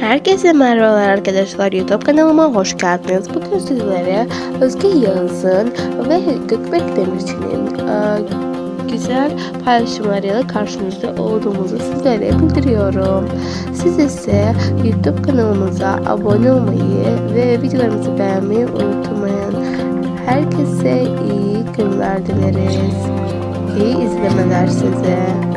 Herkese merhabalar arkadaşlar YouTube kanalıma hoş geldiniz. Bugün sizlere Özge Yağız'ın ve Gökbek Demirci'nin e, güzel paylaşımlarıyla karşınızda olduğumuzu sizlere bildiriyorum. Siz ise YouTube kanalımıza abone olmayı ve videolarımızı beğenmeyi unutmayın. Herkese iyi günler dileriz. İyi izlemeler size.